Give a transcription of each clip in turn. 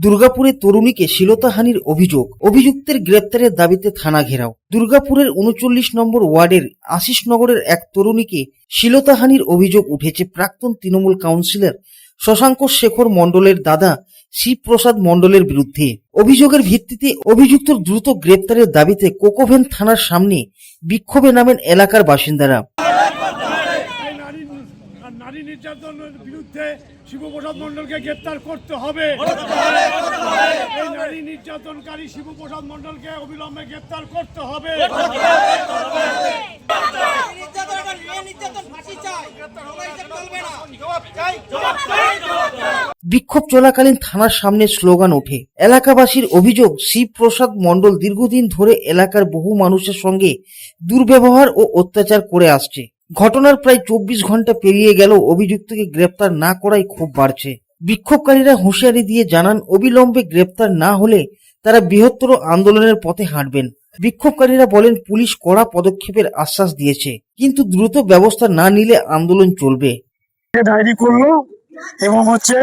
দুর্গাপুরে তরুণীকে শ্লীলতাহানির অভিযোগ। অভিযুক্তের গ্রেপ্তারের দাবিতে থানা ঘেরাও। দুর্গাপুরের উনচল্লিশ নম্বর ওয়ার্ডের আশিসনগরের এক তরুণীকে শ্লীলতাহানির অভিযোগ উঠেছে প্রাক্তন তৃণমূল কাউন্সিলর শশাঙ্ক শেখর মণ্ডলের দাদা শিবপ্রসাদ মণ্ডলের বিরুদ্ধে। অভিযোগের ভিত্তিতে অভিযুক্ত দ্রুত গ্রেপ্তারের দাবিতে কোকোভেন থানার সামনে বিক্ষোভে নামেন এলাকার বাসিন্দারা এই নারী আর নারী বিরুদ্ধে শিবপ্রসাদ গ্রেপ্তার করতে হবে। এই নারী নির্যাতনকারী শিবপ্রসাদ অবিলম্বে গ্রেপ্তার করতে হবে। বিক্ষোভ চলাকালীন থানার সামনে স্লোগান ওঠে, এলাকাবাসীর অভিযোগ, শিবপ্রসাদ মণ্ডল দীর্ঘদিন ধরে এলাকার বহু মানুষের সঙ্গে দুর্ব্যবহার ও অত্যাচার করে আসছে। ঘটনার প্রায় চব্বিশ ঘণ্টা পেরিয়ে গেল অভিযুক্তকে গ্রেপ্তার না করাই খুব বাড়ছে। বিক্ষোভকারীরা হুঁশিয়ারি দিয়ে জানান, অবিলম্বে গ্রেপ্তার না হলে তারা বৃহত্তর আন্দোলনের পথে হাঁটবেন। বিক্ষোভকারীরা বলেন, পুলিশ কড়া পদক্ষেপের আশ্বাস দিয়েছে, কিন্তু দ্রুত ব্যবস্থা না নিলে আন্দোলন চলবে। ডায়েরি করল এবং হচ্ছে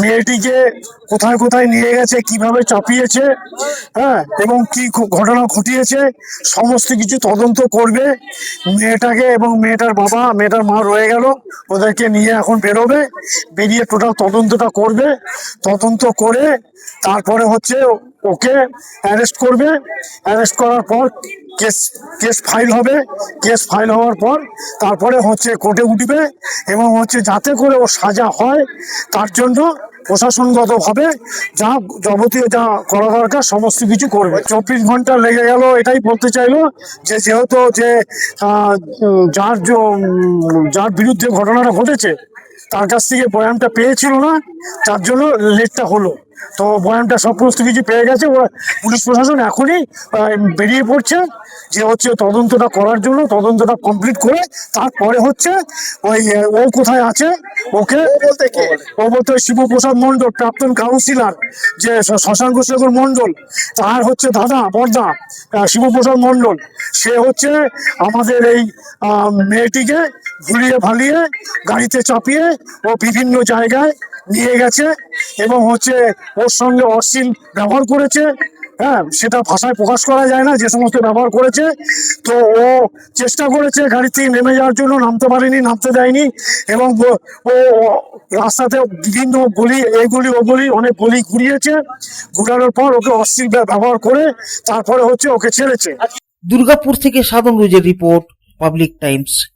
মেয়েটিকে কোথায় কোথায় নিয়ে গেছে, কীভাবে চাপিয়েছে হ্যাঁ এবং কি ঘটনা ঘটিয়েছে, সমস্ত কিছু তদন্ত করবে। মেয়েটাকে এবং মেয়েটার বাবা, মেয়েটার মা রয়ে গেল, ওদেরকে নিয়ে এখন বেরোবে, বেরিয়ে টোটাল তদন্তটা করবে। তদন্ত করে তারপরে হচ্ছে ওকে অ্যারেস্ট করবে। অ্যারেস্ট করার পর কেস কেস ফাইল হবে। কেস ফাইল হওয়ার পর তারপরে হচ্ছে কোর্টে উঠবে এবং হচ্ছে যাতে করে ও সাজা হয়, তার জন্য প্রশাসনগতভাবে যা যাবতীয় যা করা দরকার সমস্ত কিছু করবে। চব্বিশ ঘণ্টা লেগে গেল, এটাই বলতে চাইলো যে যেহেতু যে যার যার বিরুদ্ধে ঘটনাটা ঘটেছে, তার কাছ থেকে বয়ানটা পেয়েছিল না, তার জন্য লেটটা হলো। তো বয়ানটা সমস্ত কিছু পেয়ে গেছে। ওরা পুলিশ প্রশাসন এখনই বেরিয়ে পড়ছে যে হচ্ছে তদন্তটা করার জন্য তদন্তটা কমপ্লিট করে তারপরে হচ্ছে ওই ও কোথায় আছে ওকে বলতে ও বলতে শিবপ্রসাদ মণ্ডল প্রাক্তন কাউন্সিলর যে শশাঙ্ক শেখর মণ্ডল তার হচ্ছে দাদা বর্দা শিবপ্রসাদ মণ্ডল। সে হচ্ছে আমাদের এই মেয়েটিকে ঘুরিয়ে ভালিয়ে গাড়িতে চাপিয়ে ও বিভিন্ন জায়গায় নিয়ে গেছে এবং হচ্ছে ওর সঙ্গে অশ্লীল ব্যবহার করেছে। হ্যাঁ সেটা ভাষায় প্রকাশ করা যায় না, যে সমস্ত ব্যবহার করেছে। তো ও চেষ্টা করেছে গাড়ি থেকে নেমে যাওয়ার জন্য, নামতে পারেনি, নামতে দেয়নি এবং ও- রাস্তাতে বিভিন্ন গলি এই গলি, ও গলি, অনেক গলি ঘুরিয়েছে। ঘুরানোর পর ওকে অশ্লীল ব্যবহার করে তারপরে হচ্ছে ওকে ছেড়েছে। দুর্গাপুর থেকে সাধন রুজের report, public times.